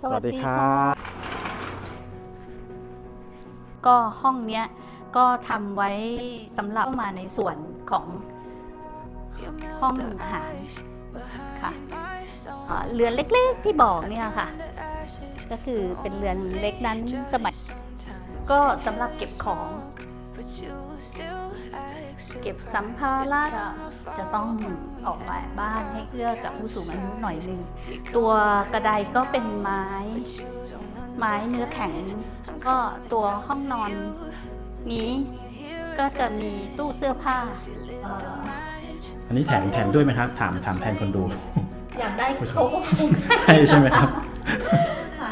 สวัสดีครับก็ห้องเนี้ยก็ทำไว้สำหรับเข้ามาในส่วนของห้องอาหารค่ะเอ่อเรือนเล็กๆที่บอกเนี่ยค่ะ ก็คือเป็นเรือนเล็กนั้นสมัยก็สำหรับเก็บของ เก็บสัมภาระจะต้องออกแบบบ้านให้เอื้อกับผู้สูงอายุหน่อยหนึง ตัวกระไดก็เป็นไม้ ไม้เนื้อแข็ง ก็ตัวห้องนอนนี้ก็จะมีตู้เสื้อผ้าเอ่ออันนี้แถมแถมด้วยไหมครับ ถามถามแทนคนดู อยากได้เขาก็คงใช่ใช่ไหมครับค่ะ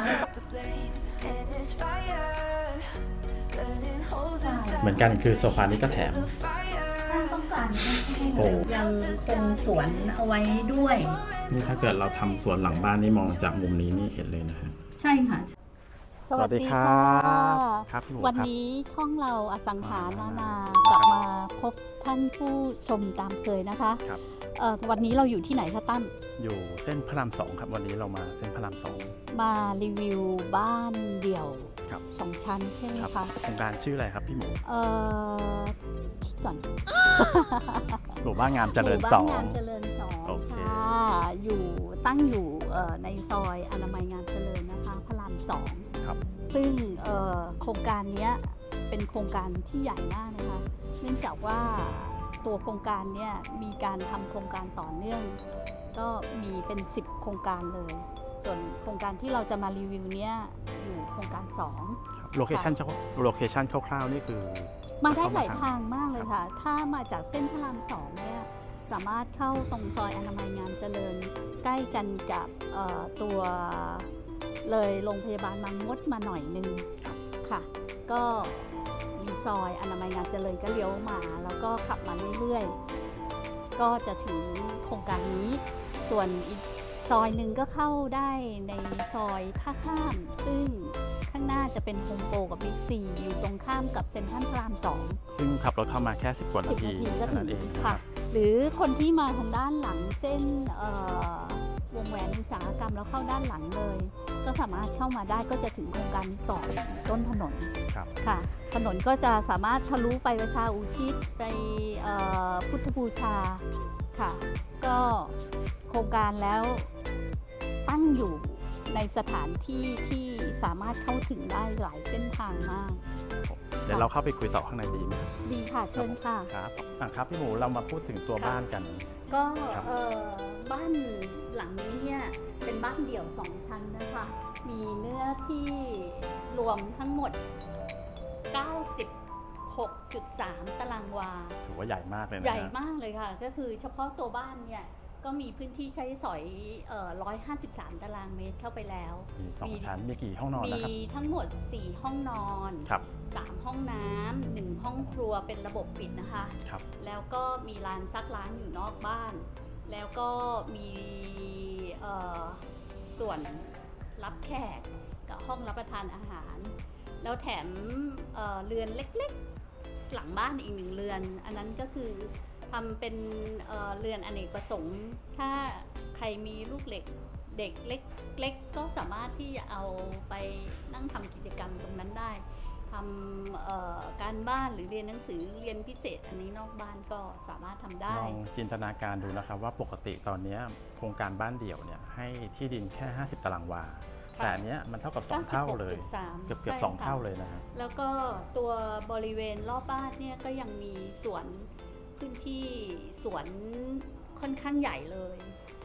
เหมือนกันคือโซฟานี้ก็แถมถ้าต้องการ โอ้ ยังทรงสวนเอาไว้ด้วย นี่ถ้าเกิดเราทำสวนหลังบ้านนี่มองจากมุมนี้นี่เห็นเลยนะฮะ ใช่ค่ะ สวัสดีครับครับพี่หมูวันครับ นี้ช่องเราอสังหานานาคกรับลับมาพบท่านผู้ชมตามเคยนะคะครับ เอ่อวันนี้เราอยู่ที่ไหนคะตั้ม อยู่เส้นพระรามสองครับวันนี้เรามาเส้นพระรามสอง มารีวิวบ้านเดี่ยวครับ สองชั้นใช่ไหมครับคะโครงการชื่ออะไรครับพี่หมูเอ่อคิด ก่อน หมู่บ้านงามเจริญหมู่สบ้าอนงงานเจริญสองโอเค ค่ะอยู่ตั้งอยู่เอ่อในซอยอนามัยงานเจริญนะคะพระรามสองครับ ซึ่งเอ่อโครงการเนี้ยเป็นโครงการที่ใหญ่มากนะคะ เนื่องจากว่าตัวโครงการเนี้ยมีการทำโครงการต่อเนื่อง ก็มีเป็น 10 โครงการเลย ส่วนโครงการที่เราจะมารีวิวเนี้ยอยู่โครงการ2โลเคชั่นโลเคชั่นคร่าวๆนี่คือ มาได้หลายเข้ามาทางทางมากเลยค่ะ ถ้ามาจากเส้นพระรามสองเนี่ยสามารถเข้าตรงซอยอนามัยงานเจริญ ใกล้กันกับเอ่อตัวเลยโรงพยาบาลบางมดมาหน่อยนึงค่ะ ก็มีซอยอนามัยงานเจริญก็เลี้ยวมา แล้วก็ขับมาเรื่อยๆ ก็จะถึงโครงการนี้ ส่วนอีกซอยหนึ่งก็เข้าได้ในซอยท่าข้าม ซึ่งข้าง หน้าจะเป็นโฮมโปรกับบิ๊กซีอยู่ตรงข้ามกับเซ็นทรัลพระรามสองซึ่งขับรถเข้ามาแค่ 10 กว่าสินาบทีนาทีก็เท่าถึนั้นงเองค่ะหรือคนที่มาทางด้านหลังเส้นเอ่อวงแหวนอุตสาหกรรมแล้วเข้าด้านหลังเลย ก็สามารถเข้ามาได้ก็จะถึงโครงการนี้ก่อนต้นถนน ครับ ค่ะถนนก็จะสามารถทะลุไปประชาอุทิศไปเอ่อพุทธบูชาค่ะ ก็โครงการแล้วตั้งอยู่ในสถานที่ที่ สามารถเข้าถึงได้หลายเส้นทางมาก เดี๋ยวเราเข้าไปคุยต่อข้างในดีไหมครับดีค่ะเชิญค่ะ ครับอะครับพี่หมูเรามาพูดถึงตัวค่ะบ้านกัน ก็ครับ เอ่อบ้านหลังนี้เนี่ยเป็นบ้านเดี่ยวสองชั้นนะคะ มีเนื้อที่รวมทั้งหมด 96.3 ตารางวา ถือว่าใหญ่มากเลยนะใหญ่ฮะมากเลยค่ะ ก็คือเฉพาะตัวบ้านเนี่ย ก็มีพื้นที่ใช้สอยเอ่อ153 ตารางเมตรเข้าไปแล้ว มีสองมีชั้นมีกี่ห้องนอนมีนะครับทั้งหมด 4 ห้องนอน ครับ 3 ห้องน้ำหนึ่งห้องครัวเป็นระบบปิดนะคะ ครับ แล้วก็มีลานซักล้างอยู่นอกบ้าน แล้วก็มีเอ่อส่วนรับแขกกับห้องรับประทานอาหาร แล้วแถมเอ่อเรือนเล็กๆ หลังบ้านอีกหนึ่งเรือน อันนั้นก็คือ ทำเป็นเอ่อเรือนอเนกประสงค์ ถ้าใครมีลูกเหล็กเด็กเล็กๆก็สามารถที่จะเอาไปนั่งทำกิจกรรมตรงนั้นได้ทำเอ่อการบ้านหรือเรียนหนังสือเรียนพิเศษ อันนี้นอกบ้านก็สามารถทำได้ลองจินตนาการดูนะครับว่าปกติตอนเนี้ยโครงการบ้านเดี่ยวเนี่ยให้ที่ดินแค่ 50 ตารางวาค่ะแต่อันเนี้ยมันเท่ากับ 2 เท่าเลย96.3เกือบเกือบใช่สองค่ะเท่าเลยนะฮะแล้วก็ตัวบริเวณรอบบ้านเนี่ยก็ยังมีสวน พื้นที่สวนค่อนข้างใหญ่เลย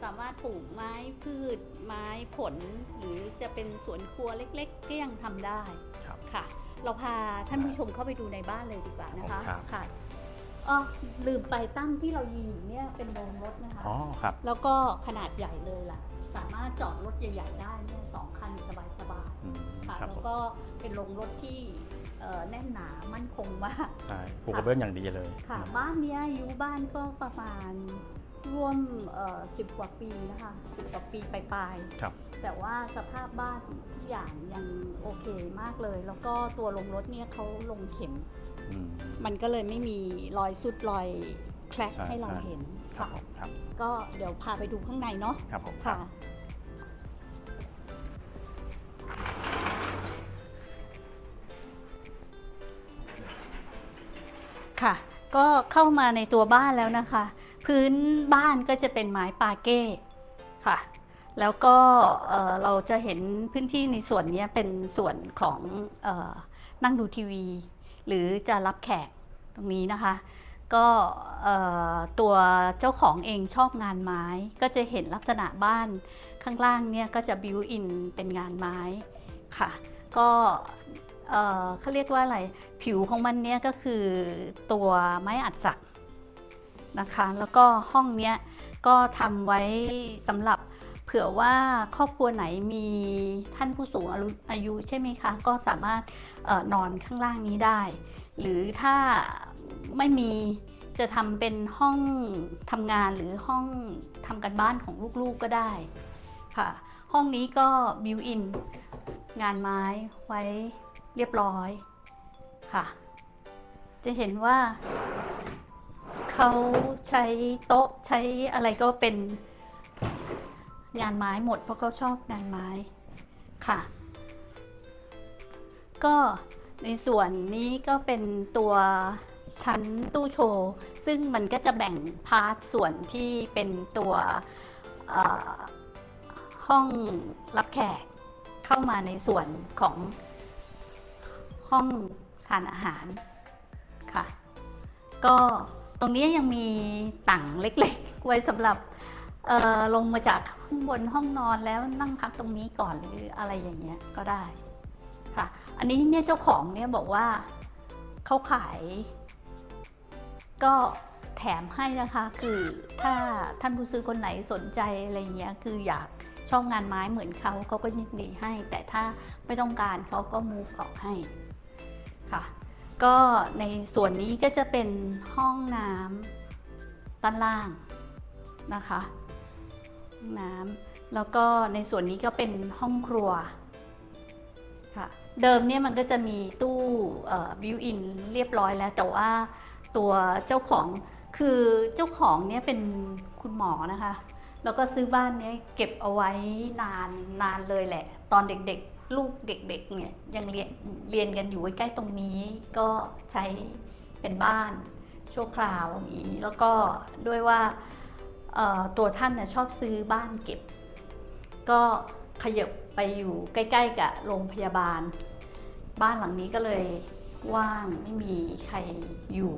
สามารถปลูกไม้พืช ไม้ผล หรือจะเป็นสวนครัวเล็กๆ ก็ยังทำได้ครับ ค่ะ เราพาท่านผู้ชมเข้าไปดูในบ้านเลยดีกว่านะคะครับ ค่ะอ๋อลืมไปตั้งที่เรายืนอยู่เนี่ยเป็นโรงรถนะคะ อ๋อครับ แล้วก็ขนาดใหญ่เลยล่ะ สามารถจอดรถใหญ่ ๆ ได้เนี่ยสองคันสบายอืมๆค่ะ ครับแล้วผมก็เป็นโรงรถที่เอ่อ แน่นหนามั่นคงมากใช่ปลูกกระเบื้องอย่างดีเลยค่ะอืมบ้านเนี้ยอายุบ้านก็ประมาณร่วมสิบกว่าปีนะคะสิบกว่าปีปลายครับๆแต่ว่าสภาพบ้านทุกอย่างยังโอเคมากเลย แล้วก็ตัวลงรถเนี่ยเขาลงเข็มอืมมันก็เลยไม่มีรอยสุดรอยแคลกใช่ให้เราใช่เห็นครับค่ะผมครับก็เดี๋ยวพาไปดูข้างในเนาะครับผมค่ะ ค่ะ ก็เข้ามาในตัวบ้านแล้วนะคะ พื้นบ้านก็จะเป็นไม้ปาเก้ค่ะ แล้วก็เอ่อเราจะเห็นพื้นที่ในส่วนนี้เป็นส่วนของออนั่งดูทีวี หรือจะรับแขกตรงนี้นะคะ ก็ตัวเจ้าของเองชอบงานไม้ ก็จะเห็นลักษณะบ้านข้างล่างเนี่ยก็จะบิวอินเป็นงานไม้ค่ะ ก็ เอ่อเขาเรียกว่าอะไรผิวของมันเนี่ยก็คือตัวไม้อัดสักนะคะ แล้วก็ห้องเนี้ยก็ทำไว้สำหรับเผื่อว่าครอบครัวไหนมีท่านผู้สูงอายุใช่ไหมคะ ก็สามารถออนอนข้างล่างนี้ได้ หรือถ้าไม่มีจะทำเป็นห้องทำงานหรือห้องทำกันบ้านของลูกๆก็ได้ค่ะ ห้องนี้ก็บิวอินงานไม้ไว้ เรียบร้อยค่ะ จะเห็นว่าเขาใช้โต๊ะใช้อะไรก็เป็นงานไม้หมดเพราะเขาชอบงานไม้ค่ะ ก็ในส่วนนี้ก็เป็นตัวชั้นตู้โชว์ ซึ่งมันก็จะแบ่งพาร์ทส่วนที่เป็นตัวห้องรับแขกเข้ามาในส่วนของ ห้องทานอาหารค่ะ ก็ตรงนี้ยังมีตั่งเล็กๆ ไว้สำหรับลงมาจากข้างบนห้องนอนแล้วนั่งพักตรงนี้ก่อนหรืออะไรอย่างเงี้ยก็ได้ค่ะ อันนี้เนี่ยเจ้าของเนี่ยบอกว่าเขาขาย ก็แถมให้นะคะคือถ้าท่านผู้ซื้อคนไหนสนใจอะไรเงี้ยคืออยากชอบงานไม้เหมือนเขาเขาก็ยินดีให้ แต่ถ้าไม่ต้องการเขาก็ move ออกให้ ค่ะ ก็ในส่วนนี้ก็จะเป็นห้องน้ำด้านล่างนะคะห้องน้ำแล้วก็ในส่วนนี้ก็เป็นห้องครัวค่ะเดิมเนี่ยมันก็จะมีตู้บิวอินเรียบร้อยแล้ว แต่ว่าตัวเจ้าของคือเจ้าของเนี่ยเป็นคุณหมอนะคะ แล้วก็ซื้อบ้านนี้เก็บเอาไว้นานนานเลยแหละ ตอนเด็กๆ ลูกเด็กๆเนี่ยยังเรียนเรียนกันอยู่ใกล้ๆตรงนี้ ก็ใช้เป็นบ้านชั่วคราวอย่างนี้แล้วก็ด้วยว่าตัวท่านน่ะชอบซื้อบ้านเก็บ ก็ขยับไปอยู่ใกล้ๆกับโรงพยาบาล บ้านหลังนี้ก็เลยว่างไม่มีใครอยู่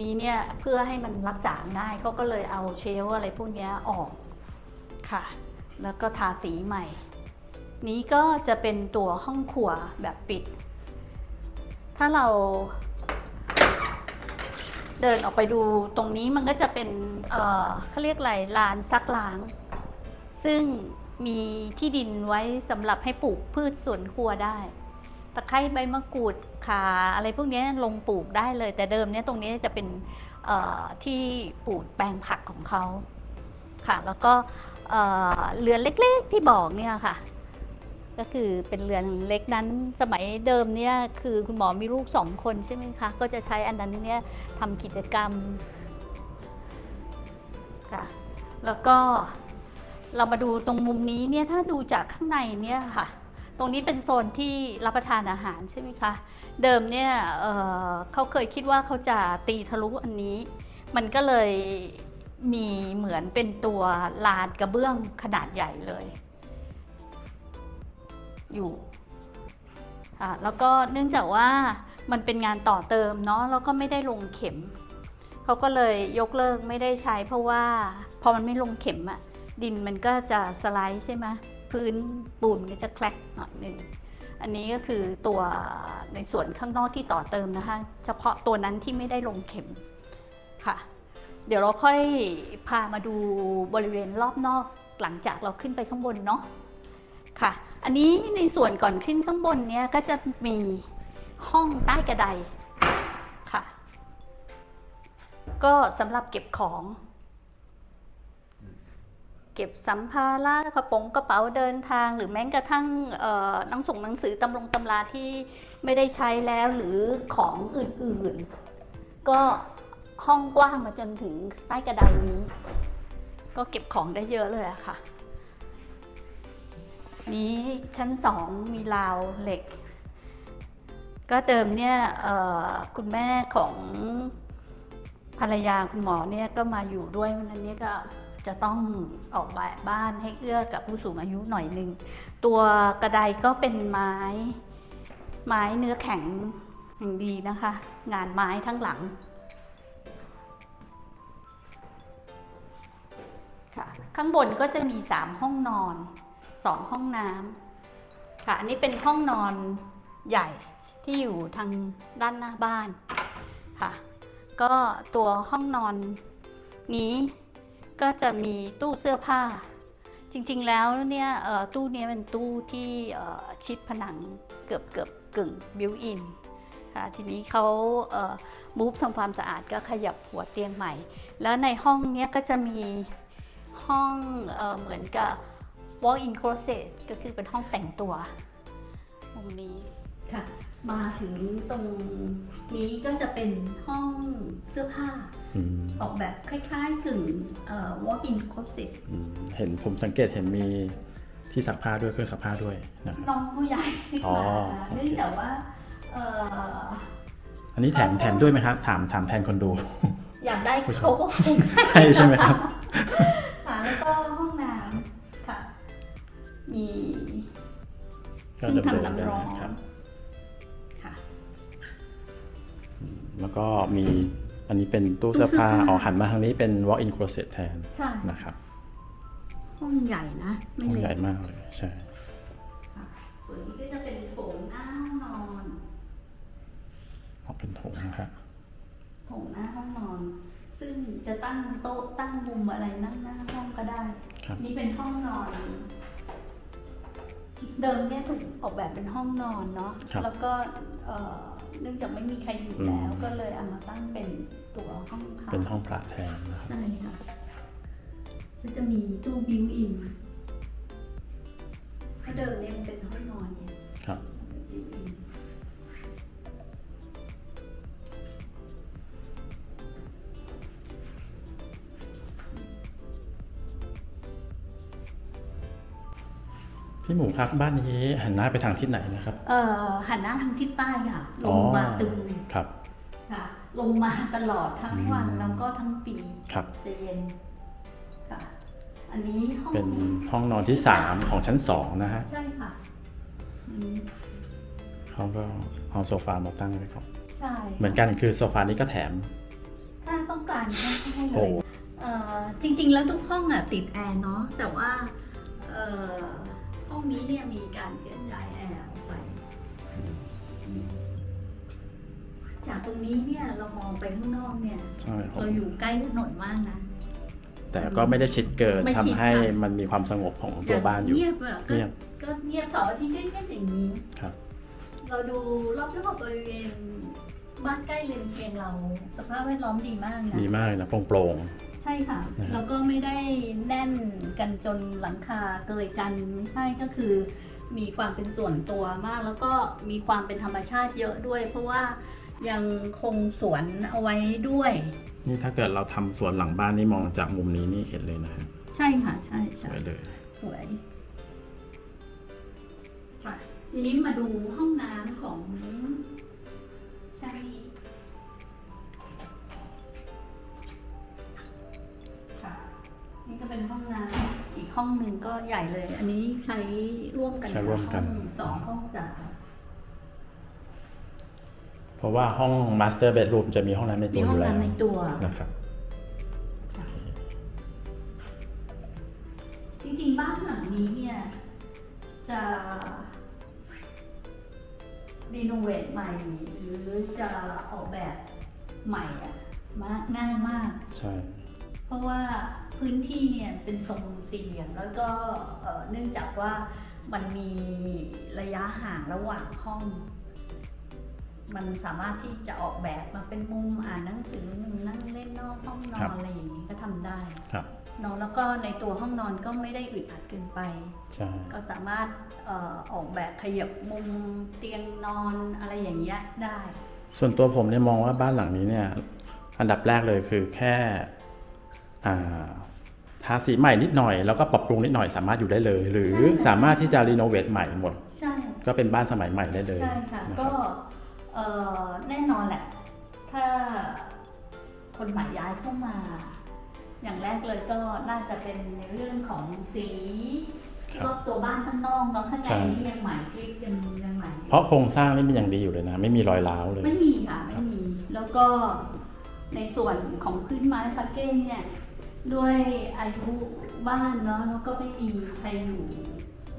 นี้เนี่ยเพื่อให้มันรักษาง่ายเขาก็เลยเอาเชลอะไรพวกนี้ออกค่ะ แล้วก็ทาสีใหม่ นี้ก็จะเป็นตัวห้องครัวแบบปิด ถ้าเราเดินออกไปดูตรงนี้มันก็จะเป็นเขาเรียกอะไรลานซักล้าง ซึ่งมีที่ดินไว้สำหรับให้ปลูกพืชสวนครัวได้ตะไคร้ใบมะกรูดขาอะไรพวกนี้ลงปลูกได้เลย แต่เดิมเนี่ยตรงนี้จะเป็นที่ปลูกแปลงผักของเขาค่ะ แล้วก็เอ่อเรือนเล็กๆที่บอกเนี่ยค่ะ ก็คือเป็นเรือนเล็กนั้นสมัยเดิมเนี่ยคือคุณหมอมีลูกสองคนใช่ไหมคะก็จะใช้อันนั้นเนี่ยทำกิจกรรมค่ะแล้วก็เรามาดูตรงมุมนี้เนี่ยถ้าดูจากข้างในเนี่ยค่ะ ตรงนี้เป็นโซนที่รับประทานอาหารใช่ไหมคะเดิมเนี่ยเเขาเคยคิดว่าเขาจะตีทะลุอันนี้ มันก็เลยมีเหมือนเป็นตัวลานกระเบื้องขนาดใหญ่เลย อยู่ค่ะแล้วก็เนื่องจากว่ามันเป็นงานต่อเติมเนาะแล้วก็ไม่ได้ลงเข็มเขาก็เลยยกเลิกไม่ได้ใช้ เพราะว่าพอมันไม่ลงเข็มอะดินมันก็จะสไลด์ใช่ไหมพื้นปูนมันก็จะแคลกหน่อยหนึ่งอันนี้ก็คือตัวในส่วนข้างนอกที่ต่อเติมนะคะ เฉพาะตัวนั้นที่ไม่ได้ลงเข็มค่ะ เดี๋ยวเราค่อยพามาดูบริเวณรอบนอกหลังจากเราขึ้นไปข้างบนเนาะค่ะ อันนี้ในส่วนก่อนขึ้นข้างบนเนี้ยก็จะมีห้องใต้กระไดค่ะ ก็สำหรับเก็บของ เก็บสัมภาระกระโป๋องกระเป๋าเดินทาง หรือแม้กระทั่งหนังส่งหนังสือตำรงตำราที่ไม่ได้ใช้แล้วหรือของอื่นๆ ก็ห้องกว้างมาจนถึงใต้กระไดนี้ ก็เก็บของได้เยอะเลยอะค่ะ นี้ชั้นสองมีราวเหล็ก ก็เดิมเนี่ยคุณแม่ของภรรยาคุณหมอเนี่ยก็มาอยู่ด้วยวันนั้นเนี่ยก็จะต้องออกแบบบ้านให้เอื้อกับผู้สูงอายุหน่อยหนึ่ง ตัวกระไดก็เป็นไม้ไม้เนื้อแข็งอย่างดีนะคะ งานไม้ทั้งหลังค่ะข้างบนก็จะมี 3 ห้องนอน 2 ห้องน้ำค่ะอันนี้เป็นห้องนอนใหญ่ที่อยู่ทางด้านหน้าบ้านค่ะ ก็ตัวห้องนอนนี้ก็จะมีตู้เสื้อผ้า จริงๆแล้วเนี่ยตู้นี้เป็นตู้ที่ชิดผนังเกือบเกือบกึ่งบิวอินค่ะทีนี้เขาเมูฟทำความสะอาดก็ขยับหัวเตียงใหม่ แล้วในห้องนี้ก็จะมีห้องเออเหมือนกับ walk-in closet ก็คือเป็นห้องแต่งตัวตรงนี้ค่ะ มาถึงตรงนี้ก็จะเป็นห้องเสื้อผ้าอืมออกแบบคล้ายๆกึ่งเอ่อ walk-in closet อืมเห็นผมสังเกตเห็นมีที่ซักผ้าด้วยเครื่องซักผ้าด้วยนะครับน้องผู้ใหญ่อ๋อมาโอเคเนื่องจากว่าเอ่ออันนี้แถมแถมด้วยไหมครับ ถามถามแทนคนดู อยากได้ผู้ชมเขาก็คงใช่ใช่ไหมครับค่ะแล้วก็ห้องน้ำค่ะ มีก็เดิมเครื่องๆทำเลยน้ำร้อนนะครับค่ะ แล้วก็มีอันนี้เป็นตู้เสื้อผ้าตู้เสื้อผ้าอ๋อหันมาทางนี้เป็น walk-in closet แทนใช่ นะครับห้องใหญ่นะ ไม่ห้องเล็ใหญ่กมากเลยใช่ค่ะส่วนนี้ก็จะเป็นโถงหน้าห้องนอนออกเป็นโถงนะครับโถงหน้าห้องนอน ซึ่งจะตั้งโต๊ะตั้งมุมอะไรนั่งหน้าห้องก็ได้ ครับ นี่เป็นห้องนอน เดิมเนี่ยถูกออกแบบเป็นห้องนอนเนาะครับแล้วก็เอ่อเนื่องจากไม่มีใครอยู่แล้วก็เลยเอามาตั้งเป็นตัวห้องพักเป็นห้องพระแทนนะครับ ใช่ค่ะก็จะมีตู้บิวอินถ้าเดิมเนี่ยมันเป็นห้องนอนเนี่ย พี่หมูครับบ้านนี้หันหน้าไปทางทิศไหนนะครับเอ่อหันหน้าทางทิศใต้ค่ะลอ๋องมาตึงครับค่ะ ลงมาตลอดทั้งวันอืมแล้วก็ทั้งปีครับจะเย็นค่ะอันนี้ห้องเป็นห้องนอนที่3ของชั้น2นะฮะใช่ค่ะอืมเขาก็เอาโซฟามาตั้งไว้ก่อนใช่เหมือนกันคือโซฟานี้ก็แถม ถ้าต้องการก็ให้เลโอ้ยเอ่อจริง ๆ แล้วทุกห้องอะติดแอร์เนาะแต่ว่าเอ่อ ห้องนี้เนี่ยมีการเปลี่ยนย้ายแอร์ออกไป จากตรงนี้เนี่ยเรามองไปข้างนอกเนี่ย ใช่ครับเราอยู่ใกล้ถนนมากนะแต่ก็ไม่ได้ชิดเกินไม่ทำชิดให้ค่ะมันมีความสงบของตัวบ้านอยู่ เงียบอะก็เงียบ ก็เงียบเสาร์อาทิตย์ก็เงียบอย่างนี้ครับ เราดูรอบๆบริเวณบ้านใกล้เรือนเคียงเรา สภาพแวดล้อมดีมากนะ ดีมากเลยนะโปร่ง ใช่ค่ะ นะครับแล้วก็ไม่ได้แน่นกันจนหลังคาเกยกันไม่ใช่ก็คือ มีความเป็นส่วนตัวมาก แล้วก็มีความเป็นธรรมชาติเยอะด้วย เพราะว่ายังคงสวนเอาไว้ด้วยๆนี่ถ้าเกิดเราทำสวนหลังบ้านนี่มองจากมุมนี้นี่เห็นเลยนะฮะใช่ค่ะ ใช่สใช่วยเลย สวยค่ะทีนี้มาดูห้องน้ำของชาลี นี่ก็เป็นห้องน้ำอีกห้องหนึ่งก็ใหญ่เลย อันนี้ใช้ร่วมกันใช้ร่วมกัน ห้องสองห้องสามเพราะว่าห้อง master bedroom จะมีห้องน้ำในตัมีวอห้องยู่แล้วน้ำในตัว นะครับ จริงๆ บ้านหลังนี้เนี่ย จะรีโนเวทใหม่ หรือจะออกแบบใหม่อะมากง่ายมาก ใช่ เพราะว่า พื้นที่เนี่ยเป็นทรงสี่เหลี่ยมแล้วก็เอ่อเนื่องจากว่ามันมีระยะห่างระหว่างห้อง มันสามารถที่จะออกแบบมาเป็นมุมอ่านหนังสือมุมนั่งเล่นนอกห้องนอครันบอะไรอย่างนี้ก็ทำได้ครับเนาะแล้วก็ในตัวห้องนอนก็ไม่ได้อึดอัดเกินไป ใช่ก็สามารถเอ่อออกแบบขยับมุมเตียงนอนอะไรอย่างเงี้ยได้ ส่วนตัวผมเนี่ยมองว่าบ้านหลังนี้เนี่ยอันดับแรกเลยคือแค่อ่า ทาสีใหม่นิดหน่อย แล้วก็ปรับปรุงนิดหน่อยสามารถอยู่ได้เลย หรือใช่ค่ะสามารถที่จะรีโนเวทใหม่หมด ใช่ก็เป็นบ้านสมัยใหม่ได้เลยใช่ค่ะนะคก็รับเอ่อแน่นอนแหละ ถ้าคนใหม่ย้ายเข้ามา อย่างแรกเลยก็น่าจะเป็นในเรื่องของสีครับรอบตัวบ้านข้างนอกเนาะข้างในใช่ นี่ยังใหม่กริบยังยังใหม่ เพราะโครงสร้างนี่มันยังดีอยู่เลยนะ ไม่มีรอยร้าวเลย ไม่มีค่ะ ไม่มี แล้วก็ในส่วนของพื้นไม้ฟักเก้งเนี่ย ด้วยอายุบ้านเนาะแล้วก็ไม่มีใครอยู่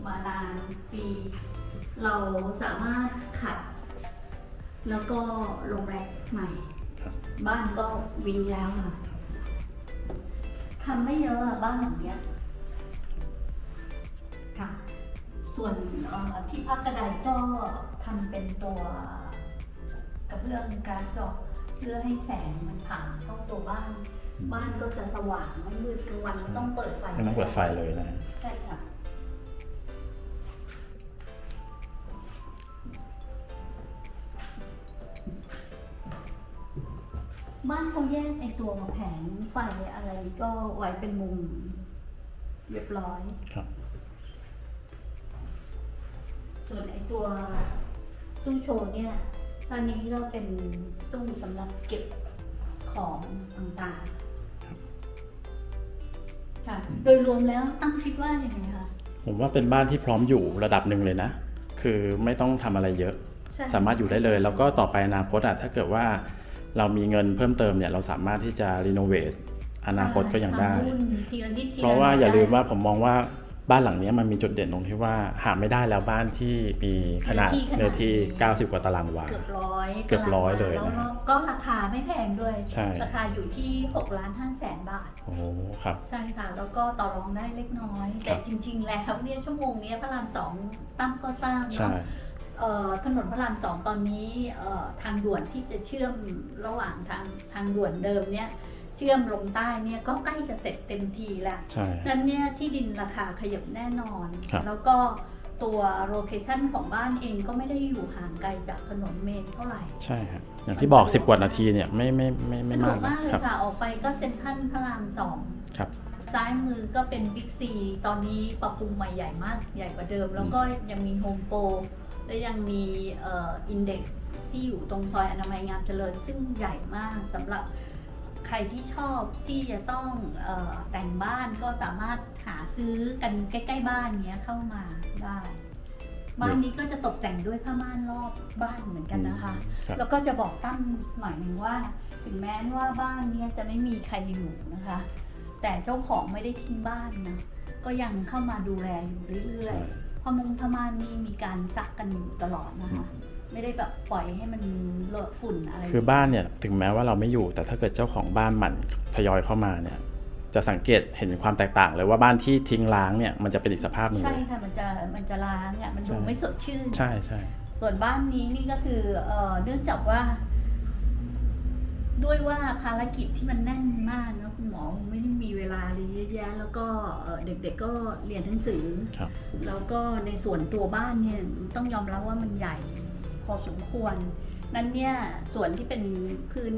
มานานปี เราสามารถขัด แล้วก็ลงแรงใหม่ ครับ บ้านก็วิงแล้วค่ะทำไม่เยอะอะบ้านหลังเนี้ยค่ะ ส่วนเอ่อที่พักกระไดก็ทำเป็นตัวกระเบื้องกราสดอกเพื่อให้แสงมันผ่านเข้าตัวบ้าน บ้านก็จะสว่างไม่มืดกลางวันไม่ต้องเปิดไฟไม่ต้องเปิดไฟเลยนะใช่ค่ะบ้านเขาแยกไอตัวแผงไฟอะไรก็ไว้เป็นมุมเรียบร้อยครับ ส่วนไอตัวตู้โชว์เนี่ยตอนนี้ก็เป็นตู้สำหรับเก็บ ของต่างๆค่ะโดยรวมแล้วตั้งคิดว่าอย่างไงคะผมว่าเป็นบ้านที่พร้อมอยู่ระดับหนึ่งเลยนะ คือไม่ต้องทำอะไรเยอะใช่สามารถอยู่ได้เลย แล้วก็ต่อไปอนาคตอะถ้าเกิดว่าเรามีเงินเพิ่มเติมเนี่ยเราสามารถที่จะรีโนเวทอนาคตก็ยังได้ทำหุ้นทีละนิดทีลเพราะว่าหน่อย่าลืมได้ว่าผมมองว่า บ้านหลังเนี้ยมันมีจุดเด่นตรงที่ว่าหาไม่ได้แล้วบ้านที่มีขนาดเนื้อที่เนื้อที่ขนาดนี้90 กว่าตารางวา เกือบร้อยเกือบร้อยเลยแล้วนะฮะก็ราคาไม่แพงด้วยใช่ราคาอยู่ที่6ล้าน5แสนบาท โอ้โหครับ ใช่ค่ะ แล้วก็ต่อรองได้เล็กน้อย แต่จริง ๆ แล้วเนี่ยชั่วโมงเนี้ยพระรามสองตั้มก็สร้างใช่เนาะเอ่อถนนพระรามสองตอนนี้เอ่อทางด่วนที่จะเชื่อมระหว่างทางทางด่วนเดิมเนี่ย เชื่อมลงใต้เนี่ยก็ใกล้จะเสร็จเต็มทีแล้วใช่นั้นเนี่ยที่ดินราคาขยับแน่นอนครับแล้วก็ตัวโลเคชันของบ้านเองก็ไม่ได้อยู่ห่างไกลจากถนนเมนเท่าไหร่ ใช่ครับอย่างที่บอก 10 กว่านาทีเนี่ยไม่ไม่ไม่ไม่สะดวมากกมากเลยครับค่ะ ออกไปก็เซ็นทรัลพระรามสองครับซ้ายมือก็เป็นบิ๊กซี ตอนนี้ปรับปรุงใหม่ใหญ่มากใหญ่กว่าเดิม แล้วก็ยังมีโฮมโปรและยังมีเอินเด็กซ์ที่อยู่ตรงซอยอนามัยงามเจริญซึ่งใหญ่มากสำหรับ ใครที่ชอบที่จะต้องเออแต่งบ้านก็สามารถหาซื้อกันใกล้ๆบ้านเนี้ยเข้ามาได้บ้านนี้ก็จะตกแต่งด้วยผ้าม่านรอบบ้านเหมือนกันนะคะครับแล้วก็จะบอกตั้มหน่อยหนึ่งว่า ถึงแม้ว่าบ้านเนี้ยจะไม่มีใครอยู่นะคะ แต่เจ้าของไม่ได้ทิ้งบ้านนะ ก็ยังเข้ามาดูแลอยู่เรื่อยๆพอมงพม่านนี่มีการซักกันอยู่ตลอดนะคะ ไม่ได้แบบปล่อยให้มันเลอะฝุ่นอะไรคือบ้านเนี่ยถึงแม้ว่าเราไม่อยู่ แต่ถ้าเกิดเจ้าของบ้านหมันทยอยเข้ามาเนี่ย จะสังเกตเห็นความแตกต่างเลยว่าบ้านที่ทิ้งร้างเนี่ยมันจะเป็นอีกสภาพหนึ่งใช่เลยค่ะมันจะมันจะล้างอะมันดูใช่ ไม่สดชื่น ใช่ใช่ ส่วนบ้านนี้นี่ก็คือเอ่อเนื่องจากว่า ด้วยว่าภารกิจที่มันแน่นมากเนอะคุณหมอไม่ได้มีเวลาเลยเยอะแยะ แล้วก็เอ่อเด็กๆก็เรียนหนังสือ ครับ แล้วก็ในส่วนตัวบ้านเนี่ยต้องยอมรับว่ามันใหญ่ พอสมควร นั้นเนี่ยส่วนที่เป็นพื้น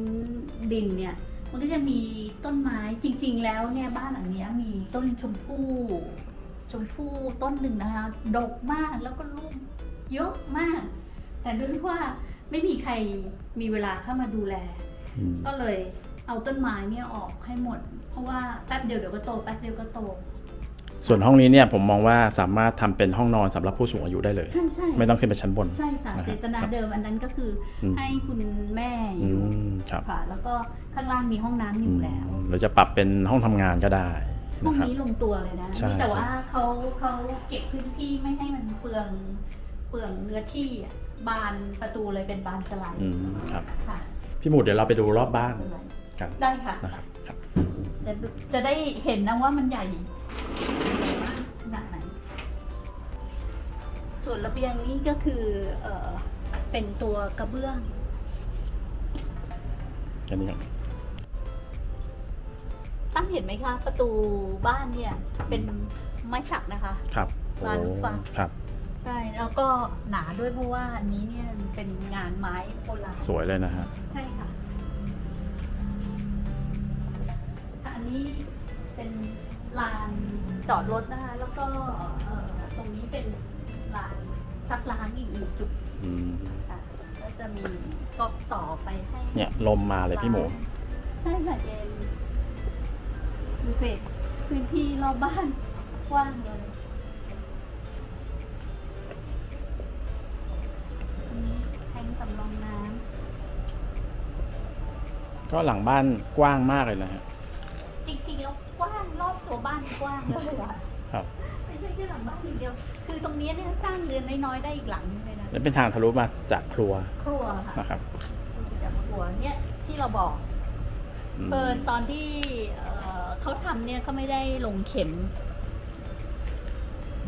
ดินเนี่ยมันก็จะมีต้นไม้จริง ๆ แล้วเนี่ยบ้านหลังเนี้ยมีต้นชมพู่ชมพู่ต้นหนึ่งนะคะดกมากแล้วก็ลูกเยอะมาก แต่ด้วยว่าไม่มีใครมีเวลาเข้ามาดูแลอืมก็เลยเอาต้นไม้เนี่ยออกให้หมด เพราะว่าแป๊บเดียวเดี๋ยวก็โตแป๊บเดียวก็โต ส่วนห้องนี้เนี่ยผมมองว่าสามารถทำเป็นห้องนอนสำหรับผู้สูงอายุได้เลย ใช่ใช่ไม่ต้องขึ้นไปชั้นบน ใช่ค่ะนะฮะเจตนาครับเดิมอันนั้นก็คืออม ให้คุณแม่ออืยู่มครับค่ะ แล้วก็ข้างล่างมีห้องน้ำออืยู่มแล้วหรือจะปรับเป็นห้องทำงานก็ได้ห้องนะครับ นี้ลงตัวเลยนะใช่นี่แต่ว่าเขาเขาเก็บพื้นที่ไม่ให้มันเปลืองเปลืองเนื้อที่อะบานประตูเลยเป็นบานสไลด์อืมครับ ค่ะพี่หมูเดี๋ยวเราไปดูรอบบ้านสไลด์กันได้ค่ะ นะครับครับ จะจะได้เห็นนะว่ามันใหญ่ข ส่วนระเบียงนี้ก็คือเออเป็นตัวกระเบื้องแค่นี้ก่อนตั้งเห็นไหมคะ ประตูบ้านเนี่ยเป็นไม้สักนะคะ ครับโอ้บานฟัง ครับ ใช่แล้วก็หนาด้วยเพราะว่าอันนี้เนี่ยเป็นงานไม้โบราณสวยเลยนะฮะ ใช่ค่ะค่ะอันนี้เป็นลานจอดรถนะคะ แล้วก็เอ่อตรงนี้เป็นลาน ซักล้างอีกหนึ่งจุดอืมค่ะก็ก็จะมีก๊อกต่อไปให้เนี่ยลมมาเลยพี่หมู ใช่ค่ะเย็นดูสิพื้นที่รอบบ้านกว้างเลยมีแทงสำรองน้ก็หลังบ้านกว้างมากเลยนะฮะำจริงๆแล้วกว้างรอบตัวบ้านกว้างเลยอะ คือตรงนี้เนี่ยสร้างเรือนน้อยๆได้อีกหลังนึงเลยนะและเป็นทางทะลุมาจากครัวครัวค่ะนะครับจากครัวเนี่ยที่เราบอกอืมเปิดตอนที่เอ่อเขาทำเนี่ยเขาไม่ได้ลงเข็ม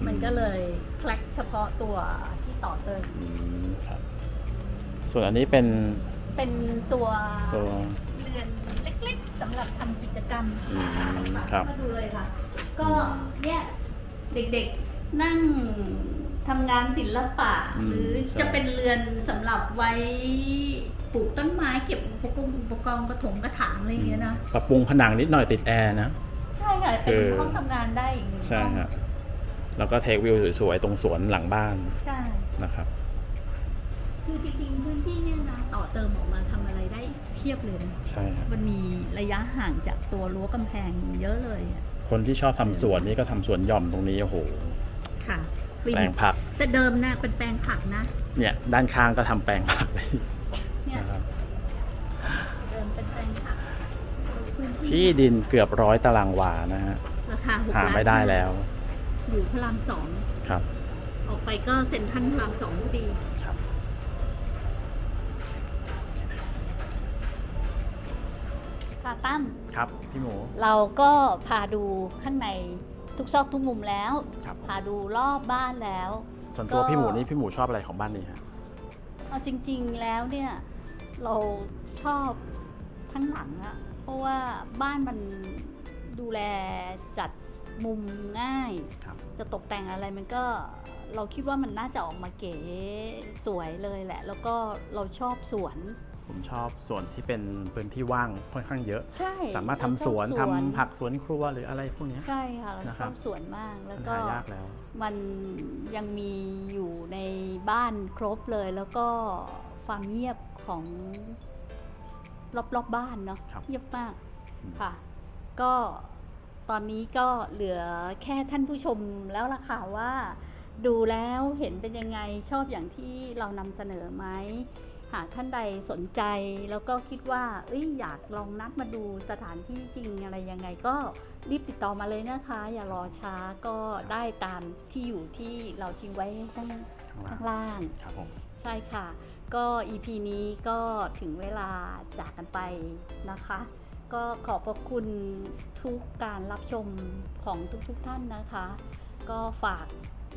มันก็เลยคลักเฉพาะตัวที่ต่อเติมอืมครับ ส่วนอันนี้เป็นเป็นตัว ตัว เรือนเล็กๆสำหรับทำกิจกรรมอืมครับ มาดูเลยค่ะ ก็เนี่ยเด็กๆ นั่งทำงานศิลปะ อืมหรือใช่ จะเป็นเรือนสำหรับไว้ปลูกต้นไม้เก็บอุปกรณ์อุปกรณ์กระถงกระถางอะไรอย่างเงี้ยนะ ปรับปรุงผนังนิดหน่อยติดแอร์นะ ใช่ค่ะ เป็นคือ ห้องทำงานได้อีกหนึ่งใช่ห้องฮะแล้วก็เทควิวสวยๆ ตรงสวนหลังบ้านใช่ นะครับ คือจริงๆพื้นที่เนี่ยนะต่อเติมออกมาทำอะไรได้เพียบเลยนะใช่ฮะมันมีระยะห่างจากตัวรั้วกำแพงเยอะเลยอะคนที่ชอบทำสวนนี่ก็ทำสวนหย่อมตรงนี้โอ้โห ค่ะฟินแปลงผัก แต่เดิมนะเป็นแปลงผักนะ เนี่ยด้านข้างก็ทำแปลงผักเลยเนี่ยนะครับเดิมเป็นแปลงผักพื้นที่ดินเกือบร้อยตารางวานะฮะราคาหกหาล้านไม่ได้แล้วอยู่พระรามสองครับออกไปก็เซ็นทรัลพระรามสองพอดีครับ ค่ะตั้มครับพี่หมู เราก็พาดูข้างใน ทุกซอกทุกมุมแล้วครับพาดูรอบบ้านแล้ว ส่วนตัวก็ พี่หมูนี่พี่หมูชอบอะไรของบ้านนี้ฮะเอาจริง ๆ แล้วเนี่ยเราชอบทั้งหลังอะเพราะว่าบ้านมันดูแลจัดมุมง่าย ครับ จะตกแต่งอะไรมันก็เราคิดว่ามันน่าจะออกมาเก๋สวยเลยแหละ แล้วก็เราชอบสวน ผมชอบส่วนที่เป็นพื้นที่ว่างค่อนข้างเยอะ ใช่สามารถทำเชอบสวนทำผักสวนครัวหรืออะไรพวกเนี้ย ใช่ค่ะเรานะชครัอบ บสวนมากแล้วมันก็ หายากแล้ว มันยังมีอยู่ในบ้านครบเลย แล้วก็ความเงียบของรอบๆบบ้านเนาะครับเงียบมากอืม ค่ะ ก็ตอนนี้ก็เหลือแค่ท่านผู้ชมแล้วล่ะค่ะว่า ดูแล้วเห็นเป็นยังไงชอบอย่างที่เรานำเสนอไหม หากท่านใดสนใจแล้วก็คิดว่าเอ้ยอยากลองนัดมาดูสถานที่จริงอะไรยังไงก็รีบติดต่อมาเลยนะคะ อย่ารอช้าก็ได้ตามที่อยู่ที่เราทิ้งไว้ข้างข้างล่าข้างงล่างครับผมใช่ค่ะ ก็ EP นี้ก็ถึงเวลาจากกันไปนะคะ ก็ขอบพระคุณทุกการรับชมของทุกๆทท่านนะคะ ก็ฝาก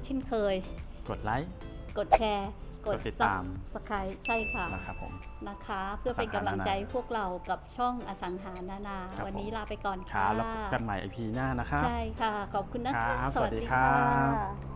เช่นเคย กดไลค์ กดแชร์ กดติดตาม สกายใช่ค่ะนะครับผม นะคะ เพื่อเป็นกำลังใจพวกเรากับช่องอสังหานานา ครับวันนี้ลาไปก่อนคค่ะรับแล้วพบกันใหม่ EP หน้านะครับ ใช่ค่ะ ขอบคุณนะครัคะบสวัสดีครับค่ะ